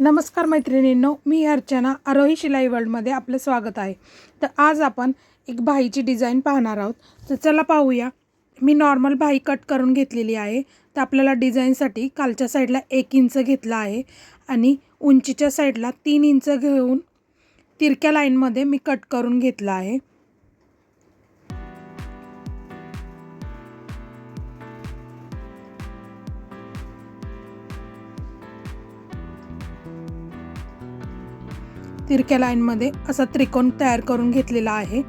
नमस्कार मैत्रिणींनो मी अर्चना आरोही शिलाई वर्ल्डमध्ये आपलं स्वागत आहे. तर आज आपण एक भाईची डिझाईन पाहणार आहोत. तर चला पाहूया. मी नॉर्मल भाई कट करून घेतलेली आहे. तर आपल्याला डिझाईनसाठी खालच्या साईडला एक इंच घेतला आहे आणि उंचीच्या साईडला तीन इंच घेऊन तिरक्या लाईनमध्ये मी कट करून घेतला आहे. तिरक्या लाईनमध्ये असा त्रिकोण तयार करून घेतलेला आहे.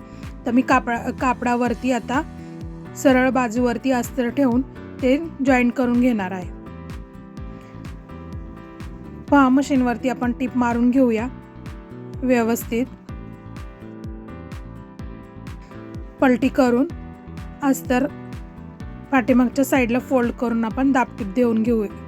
तर मी कापडा कापडावरती आता सरळ बाजूवरती अस्तर ठेवून ते जॉईंट करून घेणार आहे. पहा मशीनवरती आपण टीप मारून घेऊया. व्यवस्थित. पलटी करून अस्तर पाठीमागच्या साईडला फोल्ड करून आपण दाबटीप देऊन घेऊया.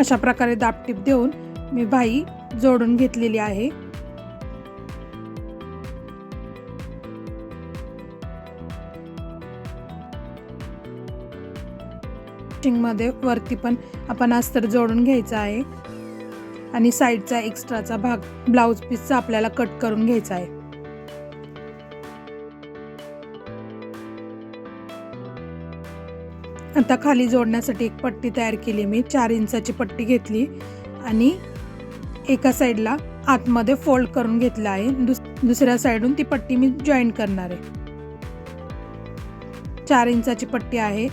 अशा प्रकारे दाबटीप देऊन मी बाई जोडून घेतलेली आहे. मध्ये वरती पण आपण अस्तर जोडून घ्यायचं आहे. आणि साईडचा एक्स्ट्राचा भाग ब्लाऊज पीसचा आपल्याला कट करून घ्यायचा आहे. आता खाली जोडण्यासाठी एक पट्टी तयार केली मी. चार इंचाची पट्टी घेतली आणि एका साईडला आतमध्ये फोल्ड करून घेतलं आहे. दुस दुसऱ्या साईडून ती पट्टी मी जॉईन करणार आहे. चार इंचाची पट्टी आहे.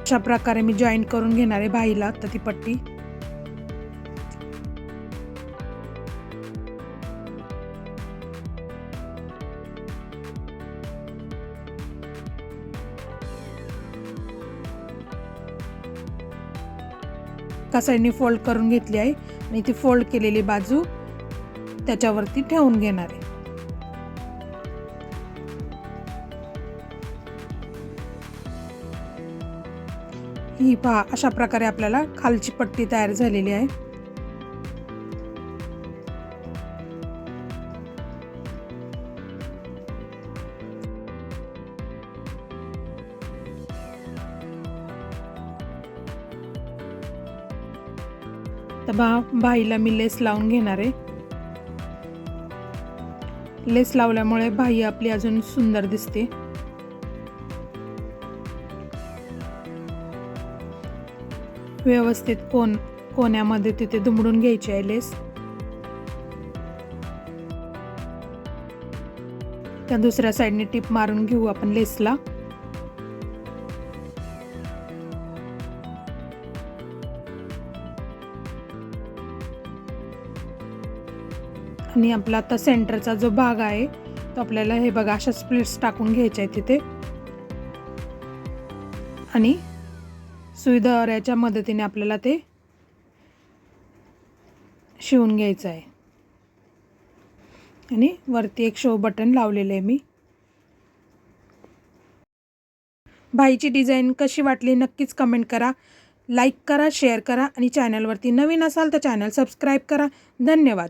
अशा प्रकारे मी जॉईन करून घेणार आहे बाईला. तर ती पट्टी एका साईडने फोल्ड करून घेतली आहे. आणि ती फोल्ड केलेली बाजू त्याच्यावरती ठेवून घेणार आहे. ही पहा अशा प्रकारे आपल्याला खालची पट्टी तयार झालेली आहे. तर बा बाईला मी लेस लावून घेणार आहे. लेस लावल्यामुळे बाई आपली अजून सुंदर दिसते. व्यवस्थित कोण कोण्यामध्ये तिथे दुमडून घ्यायची आहे लेस. त्या दुसऱ्या साईडने टीप मारून घेऊ आपण लेसला. आणि आपला आता सेंटरचा जो भाग आहे तो आपल्याला हे बघा अशा स्प्लिट्स टाकून घ्यायचे आहे तिथे. आणि सुईदाऱ्याच्या मदतीने आपल्याला ते शिवून घ्यायचं आहे. आणि वरती एक शो बटन लावलेलं आहे मी. भाईची डिझाईन कशी वाटली नक्कीच कमेंट करा लाईक करा शेअर करा आणि चॅनलवरती नवीन असाल तर चॅनल सबस्क्राईब करा. धन्यवाद.